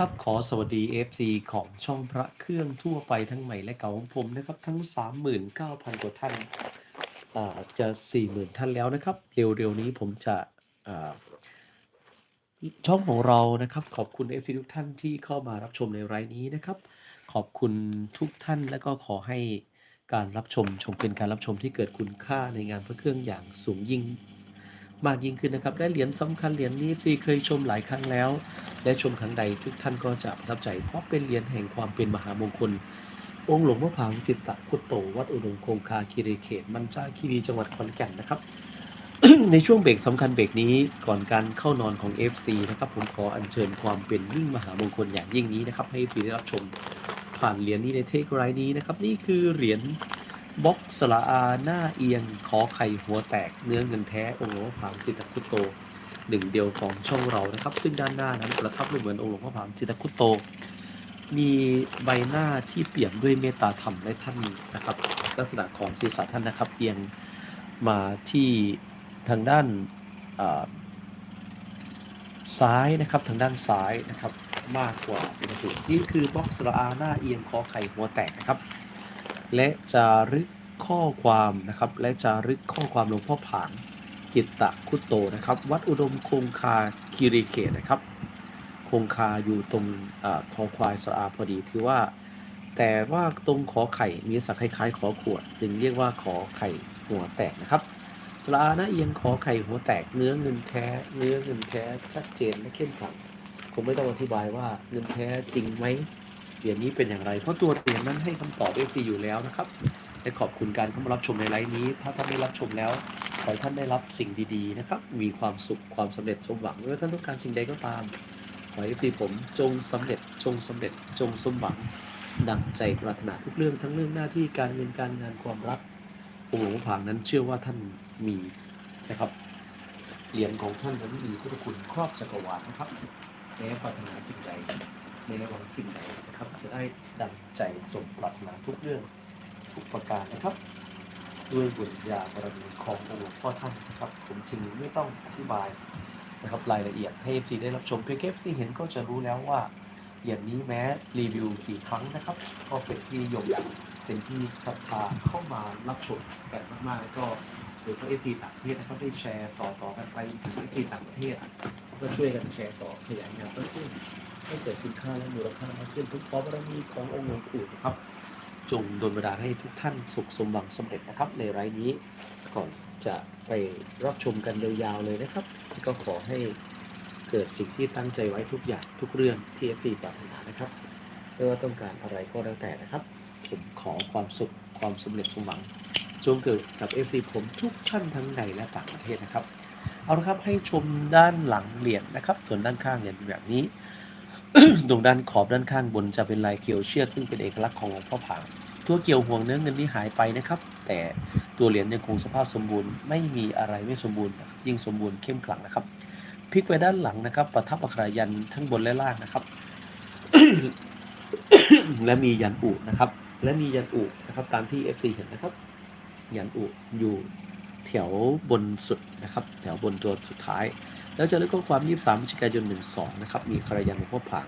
ครับขอสวัสดี FC ของช่องพระเครื่องทั่วไปทั้งใหม่และเก่าของผมนะครับ ทั้ง 39,000 กว่าท่านอ่าจะ 40,000 ท่านแล้วนะครับ เร็วๆนี้ผมจะอ่าช่องของเรานะครับ ขอบคุณ FC ทุกท่านที่เข้ามารับชมในรายนี้นะครับ ขอบคุณทุกท่านและก็ขอให้การรับชมชมเป็นการรับชมที่เกิดคุณค่าในงานพระเครื่องอย่างสูงยิ่ง มากยิ่งขึ้นนะครับและเหรียญสำคัญเหรียญนี้ซีเคยชมหลายครั้งแล้ว และชมครั้งใดทุกท่านก็จะประทับใจเพราะเป็นเหรียญแห่งความเป็นมหามงคล องค์หลวงพ่อผางจิตตะพุโต วัดอุดมคงคาคีรีเขต มันจาคีรีจังหวัดขอนแก่นนะครับ ในช่วงเบรกสำคัญเบรกนี้ก่อนการเข้านอนของ FC นะครับผมขออัญเชิญความเป็นยิ่งมหามงคลอย่างยิ่งนี้นะครับให้พี่ได้รับชมผ่านเหรียญนี้ในเทคไรนี้นะครับนี่คือเหรียญ บ็อกสลาอาหน้าเอียง ขอไข่หัวแตกเนื้อเงินแท้ องค์หลวงพ่อผางจิตตพุตโต หนึ่งเดียวของช่องเรานะครับ ซึ่งด้านหน้านั้นประทับไม่เหมือนองค์หลวงพ่อผางจิตตคุตโต มีใบหน้าที่เปี่ยมด้วยเมตตาธรรมและท่านนะครับ ลักษณะของศีรษะท่านนะครับ เอียงมาที่ทางด้านซ้ายนะครับทางด้านซ้ายนะครับมากกว่าปกตินี่คือบล็อกสระอาหน้าเอียงคอไข่หัวแตกนะครับ และจารึกข้อความนะครับ และจารึกข้อความหลวงพ่อผางจิตตะคุตโตนะครับ วัดอุดมคงคาคีรีเขตนะครับ คงคาอยู่ตรงอคอควายสระอาพอดีถือว่า แต่ว่าตรงขอไข่มีสักคล้ายๆขอขวด จึงเรียกว่าขอไข่หัวแตกนะครับสรานะเอียงขอไข่หัวแตกเนื้อเงินแท้เนื้อเงินแท้ชัดเจนและเข้มขลังผมไม่ต้องอธิบายว่าเงินแท้จริงไหม เหรียญนี้เป็นอย่างไร เพราะตัวเหรียญนั้นให้คำตอบเอฟซีอยู่แล้วนะครับและขอบคุณการเข้ามารับชมในไลฟ์นี้ ถ้าท่านได้รับชมแล้ว ขอให้ท่านได้รับสิ่งดี ๆ นะครับ มีความสุข ความสำเร็จสมหวังไม่ว่าท่านต้องการสิ่งใดก็ตาม ขอให้ทีผมจงสำเร็จ จงสำเร็จ จงสมหวัง ดังใจปรารถนาทุกเรื่อง ทั้งเรื่องหน้าที่การเงินการงานความรักองค์หลวงพ่อผางนั้นเชื่อว่าท่านมีนะครับ เหรียญของท่านนั้นมีพุทธคุณครอบจักรวาลนะครับแม้ปรารถนาสิ่งใด ในระหว่างสิ่งใดนะครับ จะได้ดังใจสมปรารถนาทุกเรื่องทุกประการนะครับ ด้วยบุญญาบารมีขององค์หลวงพ่อท่านนะครับ ผมจึงไม่ต้องอธิบายนะครับรายละเอียดให้ FC ได้รับชมเพียงแค่ FC เห็นก็จะรู้แล้วว่าอย่างนี้แม้รีวิวกี่ครั้งนะครับ ก็เป็นที่นิยมเป็นที่ศรัทธาเข้ามารับชมกันมากๆก็โดยเฉพาะ FC ต่างประเทศนะครับได้แชร์ต่อๆกันไปถึง FC ต่างประเทศก็ช่วยกันแชร์ต่อขยายงานเพิ่มขึ้น ให้เกิดคุณค่าและมูลค่ามากขึ้นทุกขอบารมีขององค์หลวงปู่นะครับ จงดลบันดาลให้ทุกท่านสุขสมหวังสำเร็จนะครับ ในไลฟ์นี้ก่อนจะไปรับชมกันยาวๆเลยนะครับ ก็ขอให้เกิดสิ่งที่ตั้งใจไว้ทุกอย่างทุกเรื่องที่ FC ปรารถนานะครับไม่ว่าต้องการอะไรก็แล้วแต่นะครับ ผมขอความสุขความสำเร็จสมหวังจงเกิดกับ FC ผมทุกท่านทั้งในและต่างประเทศนะครับ เอาละครับให้ชมด้านหลังเหรียญนะครับ ส่วนด้านข้างเหรียญเป็นแบบนี้ ตรงด้านขอบด้านข้างบนจะเป็นลายเกี่ยวเชือกซึ่งเป็นเอกลักษณ์ของหลวงพ่อผางตัวเกี่ยวห่วงเนื้อเงินนี่หายไปนะครับ แต่ตัวเหรียญยังคงสภาพสมบูรณ์ไม่มีอะไรไม่สมบูรณ์ยิ่งสมบูรณ์เข้มขลังนะครับพลิกไปด้านหลังนะครับ ประทับอักขรายันทั้งบนและล่างนะครับ และมียันอุนะครับ และมียันอุนะครับ ตามที่ FC เห็นนะครับ ยันอุอยู่แถวบนสุดนะครับ แถวบนตัวสุดท้าย แล้วจะเลือกข้อความ 23พฤศจิกายน 12 นะครับ มีคารยันหลวงพ่อผาง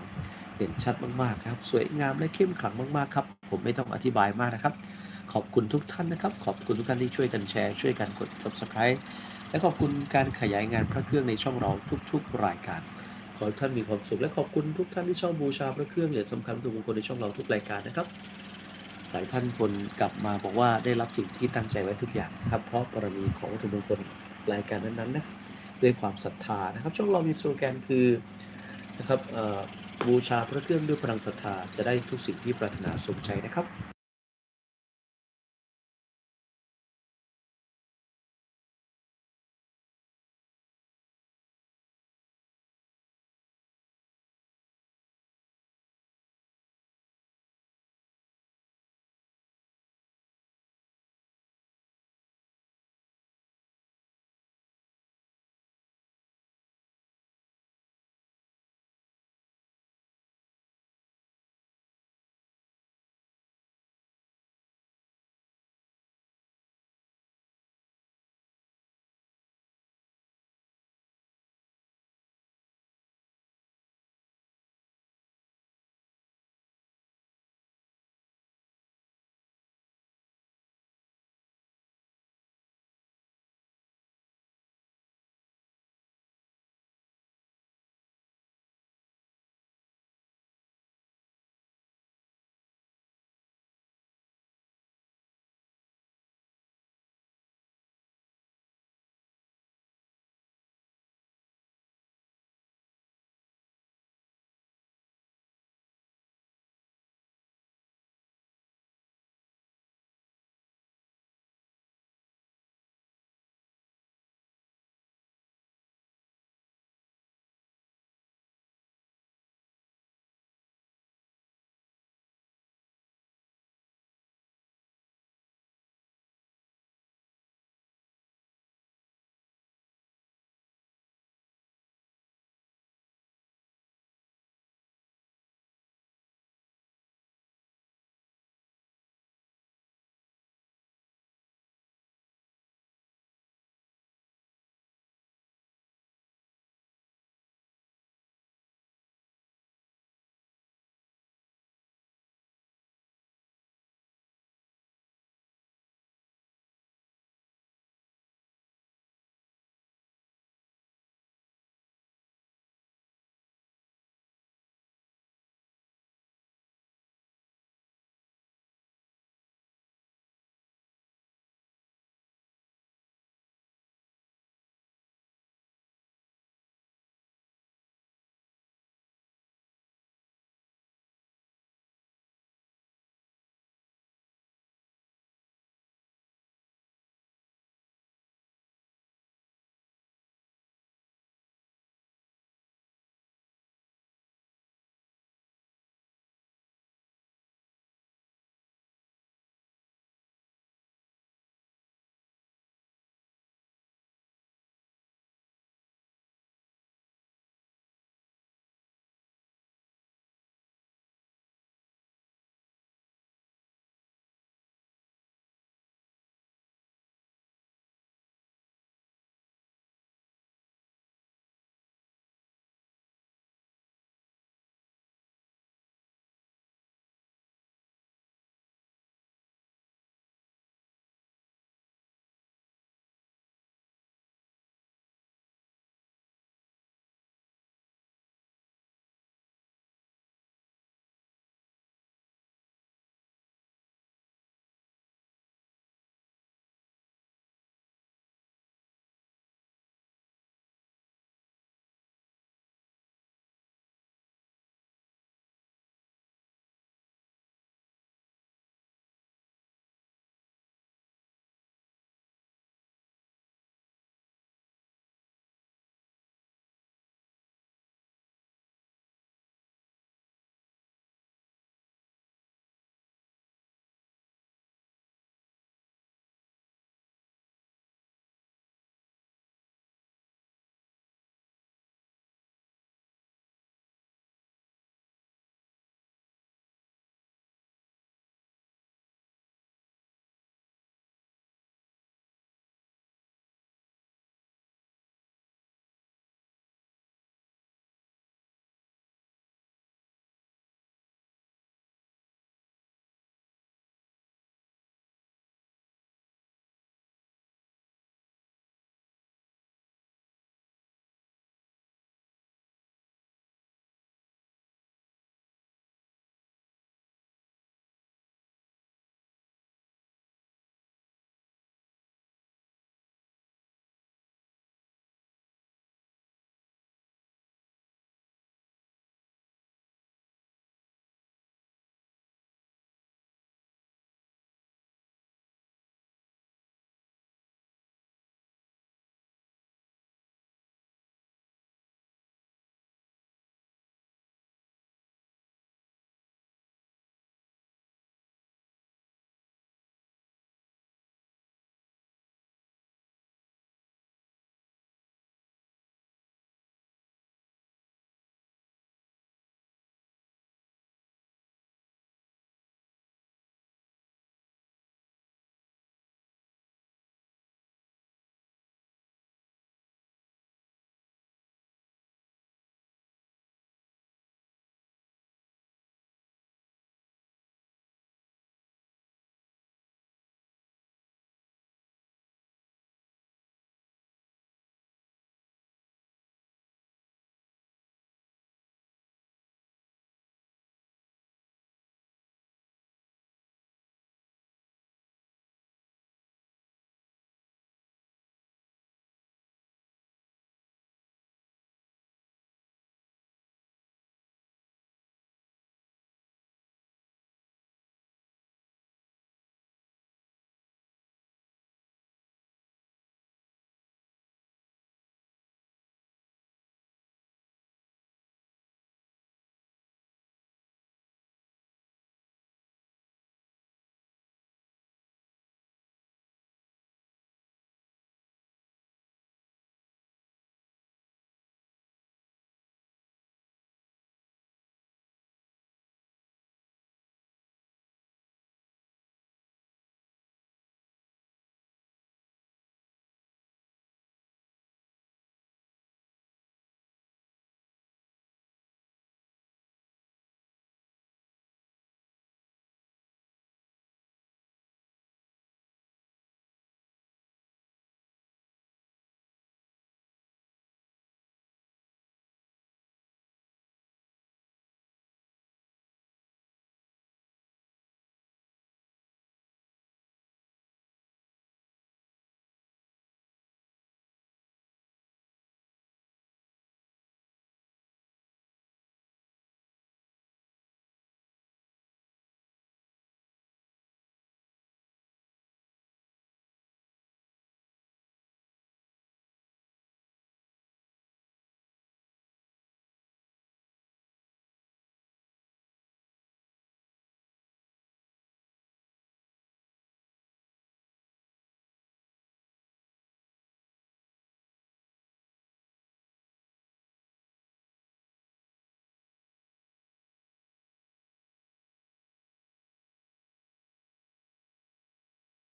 เด่นชัดมาก ๆ ครับ สวยงามและเข้มขลังมาก ๆ ครับ ผมไม่ต้องอธิบายมากนะครับ ขอบคุณทุกท่านนะครับ ขอบคุณทุกท่านที่ช่วยกันแชร์ ช่วยกันกด subscribe และขอบคุณการขยายงานพระเครื่องในช่องเราทุก ๆ รายการ ขอให้ท่านมีความสุขและขอบคุณทุกท่านที่ชอบบูชาพระเครื่องเหรียญสำคัญวัตถุมงคลในช่องเราทุกรายการนะครับ หลายท่านคนกลับมาบอกว่าได้รับสิ่งที่ตั้งใจไว้ทุกอย่างนะครับ เพราะบารมีของวัตถุมงคลรายการนั้นๆนะครับ ด้วยความศรัทธานะครับ ช่องเรามีสโลแกนคือนะครับบูชาพระเครื่องด้วยพลังศรัทธาจะได้ทุกสิ่งที่ปรารถนาสมใจนะครับ